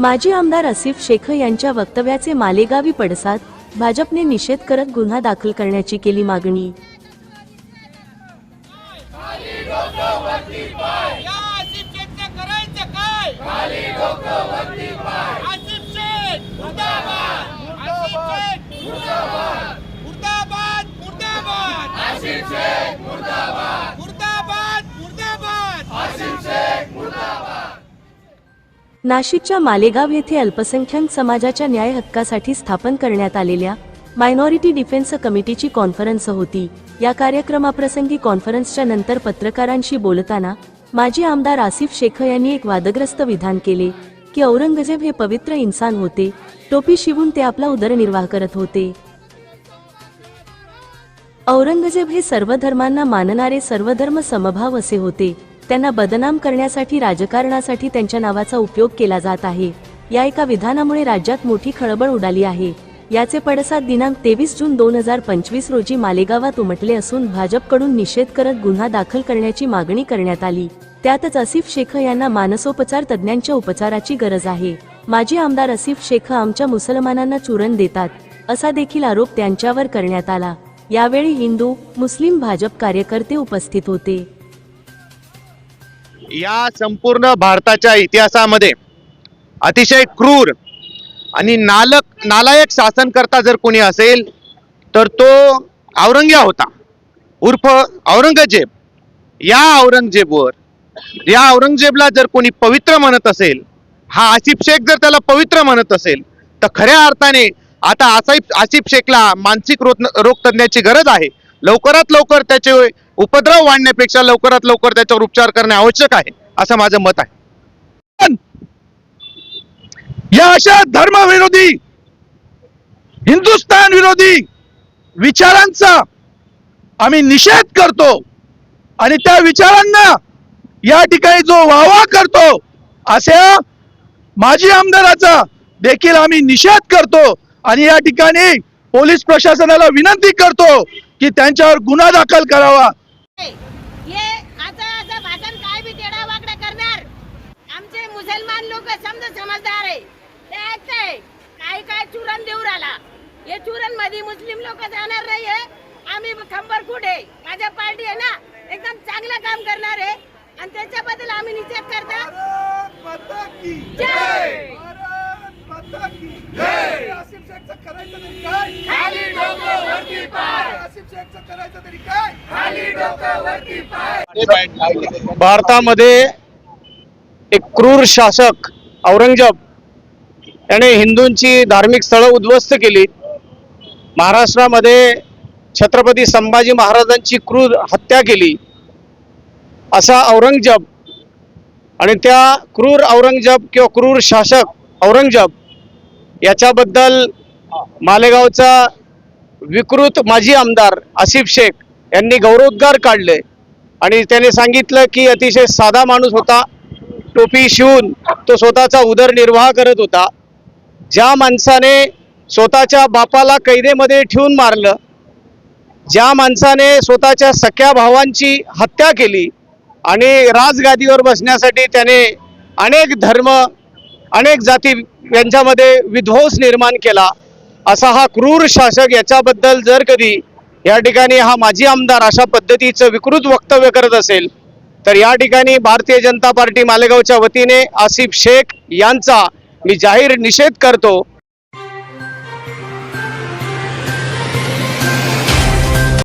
माजी आमदार आसिफ शेख यांच्या वक्तव्याचे मालेगावी पडसाद भाजपने निषेध करत गुन्हा दाखल करण्याची केली मागणी. Yeah आसिफ शेखचं करायचं काय खाली डोकं वरती पाय आसिफ शेख मुर्दाबाद आसिफ शेख मुर्दाबाद मुर्दाबाद मुर्दाबाद आसिफ शेख मुर्दाबाद मुर्दाबाद मुर्दाबाद आसिफ शेख नाशिकच्या मालेगाव येथे अल्पसंख्याक समाजाच्या न्याय हक्कासाठी स्थापन करण्यात आलेल्या मायनॉरिटी डिफेन्स कमिटीची कॉन्फरन्स होती. या कार्यक्रमाप्रसंगी कॉन्फरन्सच्या नंतर पत्रकारांशी बोलताना माजी आमदार आसिफ शेख यांनी एक वादग्रस्त विधान केले की औरंगजेब हे पवित्र इन्सान होते टोपी शिवून ते आपला उदरनिर्वाह करत होते. औरंगजेब हे सर्व धर्मांना मानणारे सर्वधर्म समभाव असे होते. त्यांना बदनाम करण्यासाठी राजकारणासाठी त्यांच्या नावाचा उपयोग केला जात आहे. या एका विधानामुळे राज्यात मोठी खळबळ उडाली आहे. याचे पडसाद दिनांक तेवीस जून दोन हजार पंचवीस रोजी मालेगावात उमटले असून भाजपकडून निषेध करत गुन्हा दाखल करण्याची मागणी करण्यात आली. त्यातच असिफ शेख यांना मानसोपचार तज्ज्ञांच्या उपचाराची गरज आहे. माजी आमदार असिफ शेख आमच्या मुसलमानांना चूरण देतात असा देखील आरोप त्यांच्यावर करण्यात आला. यावेळी हिंदू मुस्लिम भाजप कार्यकर्ते उपस्थित होते. या संपूर्ण भारताच्या इतिहासामध्ये अतिशय क्रूर आणि नालक नालायक शासनकर्ता जर कोणी असेल तर तो औरंग्या होता. उर्फ औरंगजेब. या औरंगजेबवर या औरंगजेबला जर कोणी पवित्र म्हणत असेल हा आसिफ शेख जर त्याला पवित्र म्हणत असेल तर खऱ्या अर्थाने आता आसिफ आसिफ शेखला मानसिक रोग रोगतज्ञाची गरज आहे. लवकरात लवकर त्याचे उपद्रव वाढण्यापेक्षा लवकरात लवकर त्याच्यावर उपचार करणे आवश्यक आहे असं माझं मत आहे. या अशा धर्मविरोधी हिंदुस्थान विरोधी विचारांचा आम्ही निषेध करतो आणि त्या विचारांना या ठिकाणी जो वावा करतो अशा माजी आमदाराचा देखील आम्ही निषेध करतो आणि या ठिकाणी पोलीस प्रशासनाला विनंती करतो की त्यांच्यावर गुन्हा दाखल करावा हे आता असं भाषण काय बी तेडा वाकडा करणार आमचे मुसलमान लोक समजा समजदार आहे. ते ऐकताय काय काय चुरण देऊ राहिला हे चुरणमध्ये मुस्लिम लोक जाणार नाहीये. आम्ही खंबर कुठे? माझ्या पार्टी आहे ना? एकदम चांगलं काम करणार आहे. आणि त्याच्याबद्दल आम्ही निषेध करता. जय! खाली डोकं वरती पाय खाली डोकं वरती पाय! भारतामध्ये एक क्रूर शासक औरंगजेब याने हिंदूंची धार्मिक स्थळं उद्ध्वस्त केली. महाराष्ट्रामध्ये छत्रपती संभाजी महाराजांची क्रूर हत्या केली. असा औरंगजेब आणि त्या क्रूर औरंगजेब किंवा क्रूर शासक औरंगजेब याच्याबद्दल मालेगावचा विकृत माजी आमदार आसिफ शेख यांनी गौरवोद्गार काढले. आणि त्याने सांगितलं की अतिशय साधा माणूस होता. टोपी शिवून तो स्वतःचा उदरनिर्वाह करत होता. ज्या माणसाने स्वतःच्या बापाला कैदेमध्ये ठेवून मारलं ज्या माणसाने स्वतःच्या सख्या भावांची हत्या केली आणि राजगादीवर बसण्यासाठी त्याने अनेक धर्म अनेक जाती यांच्यामध्ये विध्वंस निर्माण केला असा हा क्रूर शासक याच्याबद्दल जर कधी या ठिकाणी हा माजी आमदार अशा पद्धतीचं विकृत वक्तव्य करत असेल तर या ठिकाणी भारतीय जनता पार्टी मालेगावच्या वतीने आसिफ शेख यांचा मी जाहीर निषेध करतो.